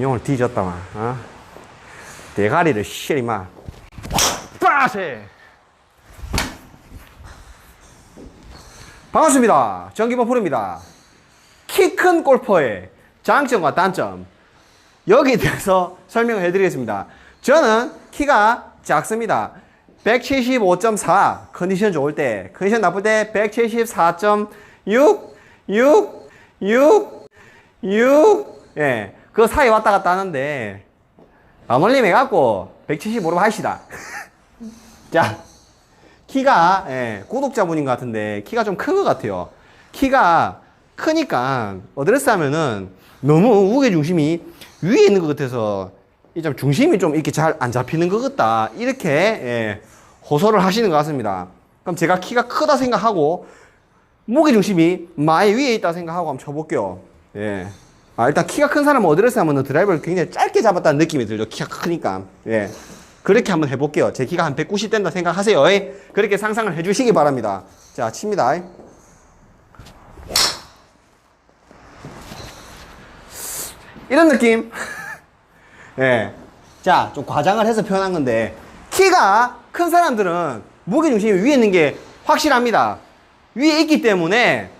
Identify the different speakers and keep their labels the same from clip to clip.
Speaker 1: 용을 뒤졌다만, 어? 대가리를 씨리 마. 빠세! 반갑습니다. 정기범 프로입니다. 키 큰 골퍼의 장점과 단점. 여기에 대해서 설명을 해드리겠습니다. 저는 키가 작습니다. 175.4 컨디션 좋을 때, 컨디션 나쁠 때 174.6, 6, 6, 6, 예, 그 사이 왔다 갔다 하는데 아몰림 해갖고 175로 하시다. 자, 키가 예, 구독자분인 것 같은데 키가 좀 큰 것 같아요. 키가 크니까 어드레스 하면은 너무 무게 중심이 위에 있는 것 같아서 이좀 중심이 좀 이렇게 잘 안 잡히는 것 같다 이렇게 예, 호소를 하시는 것 같습니다. 그럼 제가 키가 크다 생각하고 무게 중심이 많이 위에 있다 생각하고 한번 쳐볼게요. 예. 아, 일단 키가 큰 사람은 어드레스 하면은 드라이버를 굉장히 짧게 잡았다는 느낌이 들죠. 키가 크니까. 예. 그렇게 한번 해볼게요. 제 키가 한 190 된다 생각하세요. 예. 그렇게 상상을 해주시기 바랍니다. 자, 칩니다. 이런 느낌. 예. 자, 좀 과장을 해서 표현한 건데, 키가 큰 사람들은 무게중심이 위에 있는 게 확실합니다. 위에 있기 때문에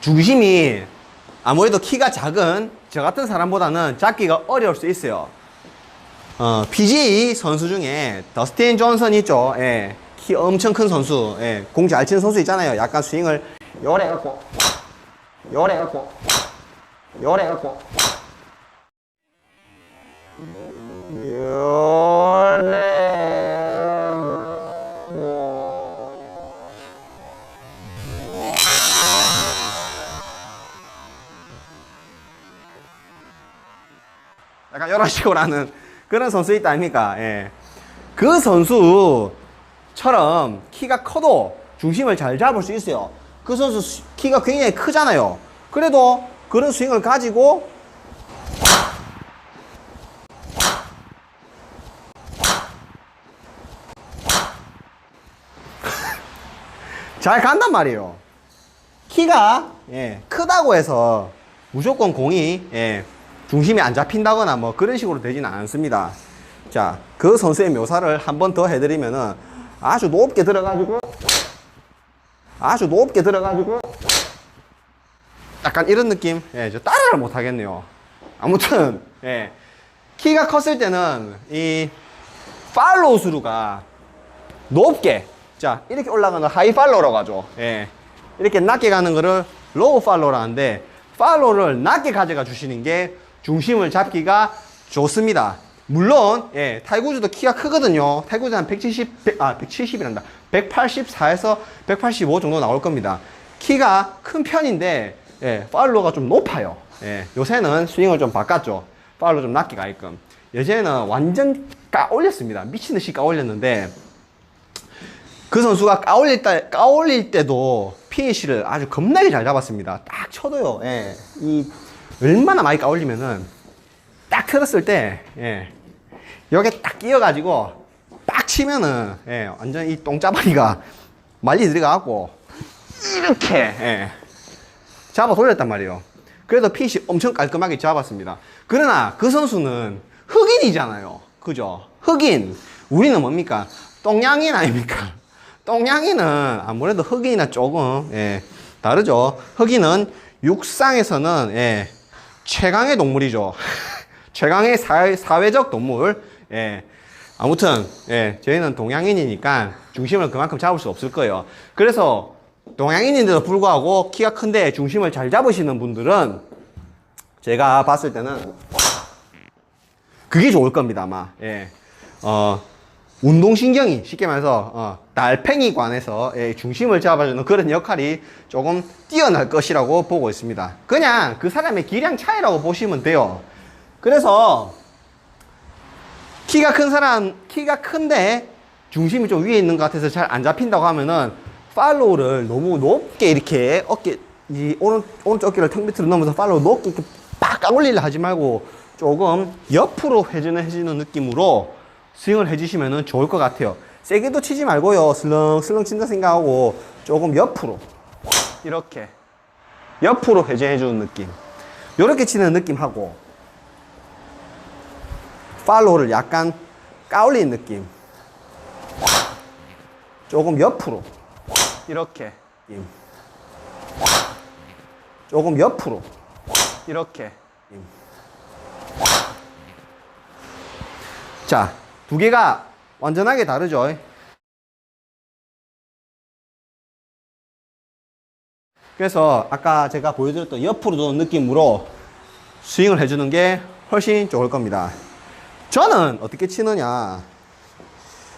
Speaker 1: 중심이 아무래도 키가 작은 저 같은 사람보다는 잡기가 어려울 수 있어요. 어, PGA 선수 중에 더스틴 존슨 있죠. 예. 키 엄청 큰 선수. 예. 공 잘 치는 선수 있잖아요. 약간 스윙을 요래 갖고 요래 갖고 요래 갖고 약간 이런 식으로 하는 그런 선수 있다 아닙니까? 예. 그 선수처럼 키가 커도 중심을 잘 잡을 수 있어요. 그 선수 수- 키가 굉장히 크잖아요. 그래도 그런 스윙을 가지고 잘 간단 말이에요. 키가 예, 크다고 해서 무조건 공이 예, 중심이 안 잡힌다거나 뭐 그런 식으로 되지는 않습니다. 자, 그 선수의 묘사를 한 번 더 해드리면은 아주 높게 들어가지고 아주 높게 들어가지고 약간 이런 느낌. 예, 저 따라를 못 하겠네요. 아무튼 예, 키가 컸을 때는 이 팔로우 수루가 높게 자 이렇게 올라가는 하이 팔로우라고 하죠 예. 이렇게 낮게 가는 거를 로우 팔로우라 하는데 팔로우를 낮게 가져가 주시는 게 중심을 잡기가 좋습니다. 물론 예, 타이구즈도 키가 크거든요. 타이구즈 한 170, 100, 아 170이란다. 184에서 185 정도 나올 겁니다. 키가 큰 편인데 예, 팔로우가 좀 높아요. 예, 요새는 스윙을 좀 바꿨죠. 팔로우 좀 낮게 가게끔. 예전에는 완전 까올렸습니다. 미친 듯이 까올렸는데 그 선수가 까올릴 때, 까올릴 때도 피니시를 아주 겁나게 잘 잡았습니다. 딱 쳐도요, 예. 이, 얼마나 많이 까올리면은, 딱 틀었을 때, 예. 여기 딱 끼어가지고, 딱 치면은, 예. 완전 이 똥짜바리가 말리 들어가갖고, 이렇게, 예. 잡아 돌렸단 말이에요. 그래도 핏이 엄청 깔끔하게 잡았습니다. 그러나 그 선수는 흑인이잖아요. 그죠? 흑인. 우리는 뭡니까? 똥냥인 아닙니까? 똥냥이는 아무래도 흑인이나 조금, 예, 다르죠. 흑인은 육상에서는, 예, 최강의 동물이죠. 최강의 사회, 사회 적 동물. 예. 아무튼, 예, 저희는 동양인이니까 중심을 그만큼 잡을 수 없을 거예요. 그래서 동양인인데도 불구하고 키가 큰데 중심을 잘 잡으시는 분들은 제가 봤을 때는 그게 좋을 겁니다, 아마. 예. 어, 운동신경이 쉽게 말해서 어, 달팽이관에서 예, 중심을 잡아주는 그런 역할이 조금 뛰어날 것이라고 보고 있습니다. 그냥 그 사람의 기량 차이라고 보시면 돼요. 그래서 키가 큰 사람, 키가 큰데 중심이 좀 위에 있는 것 같아서 잘 안 잡힌다고 하면은 팔로우를 너무 높게 이렇게 어깨, 이 오른, 오른쪽 어깨를 턱 밑으로 넘어서 팔로우 높게 이렇게 빡 까올리려 하지 말고 조금 옆으로 회전을 해주는 느낌으로 스윙을 해주시면 좋을 것 같아요. 세게도 치지 말고요. 슬렁슬렁 친다 생각하고 조금 옆으로 이렇게 옆으로 회전해주는 느낌. 이렇게 치는 느낌하고 팔로우를 약간 까올린 느낌. 조금 옆으로. 이렇게. 조금 옆으로. 이렇게. 자, 두 개가 완전하게 다르죠. 그래서 아까 제가 보여드렸던 옆으로 도는 느낌으로 스윙을 해주는 게 훨씬 좋을 겁니다. 저는 어떻게 치느냐.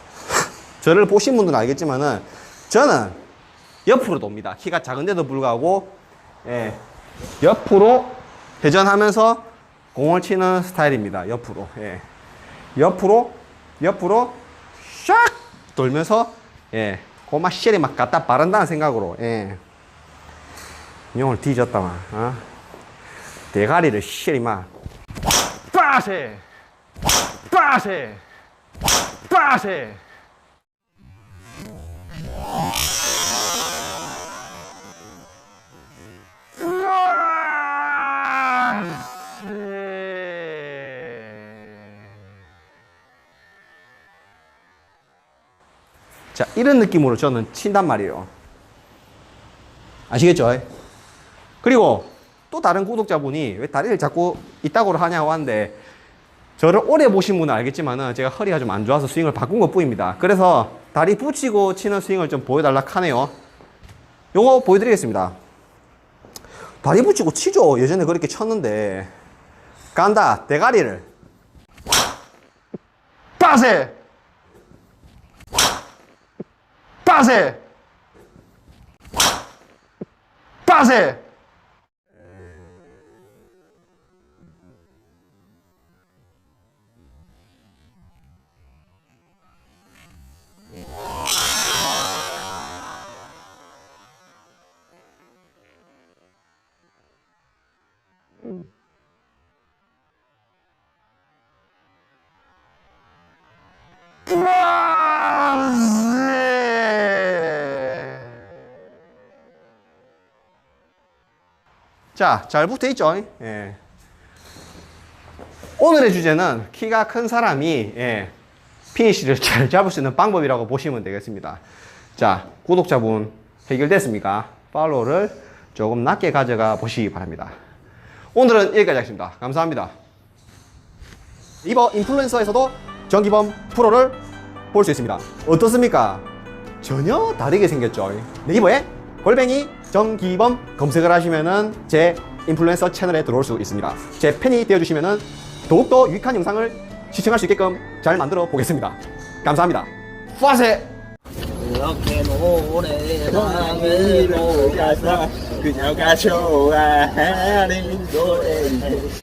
Speaker 1: 저를 보신 분들은 알겠지만은 저는 옆으로 돕니다. 키가 작은데도 불구하고 예, 옆으로 회전하면서 공을 치는 스타일입니다. 옆으로. 예. 옆으로 옆으로 샥 돌면서 예. 고마 쉘이 막 갖다 바른다는 생각으로 예. 용을 뒤졌다만 어? 대가리를 쉘이 막 빠세 빠세 빠세 자, 이런 느낌으로 저는 친단 말이에요. 아시겠죠? 그리고 또 다른 구독자분이 왜 다리를 자꾸 이따구로 하냐고 하는데 저를 오래 보신 분은 알겠지만은 제가 허리가 좀 안 좋아서 스윙을 바꾼 것 뿐입니다. 그래서 다리 붙이고 치는 스윙을 좀 보여달라 하네요. 요거 보여드리겠습니다. 다리 붙이고 치죠. 예전에 그렇게 쳤는데. 간다. 대가리를. 빠세! 빠세! 빠 자, 잘 붙어 있죠? 예. 오늘의 주제는 키가 큰 사람이 예, 피니시를 잘 잡을 수 있는 방법이라고 보시면 되겠습니다. 자, 구독자분 해결됐습니까? 팔로우를 조금 낮게 가져가 보시기 바랍니다. 오늘은 여기까지 하겠습니다. 감사합니다. 이버 인플루엔서에서도 정기범 프로를 볼 수 있습니다. 어떻습니까? 전혀 다르게 생겼죠. 네이버에 골뱅이 정기범 검색을 하시면은 제 인플루엔서 채널에 들어올 수 있습니다. 제 팬이 되어주시면은 더욱더 유익한 영상을 시청할 수 있게끔 잘 만들어 보겠습니다. 감사합니다. 파세!
Speaker 2: 이렇게 노래방으로 가서 그녀가 좋아하는 노래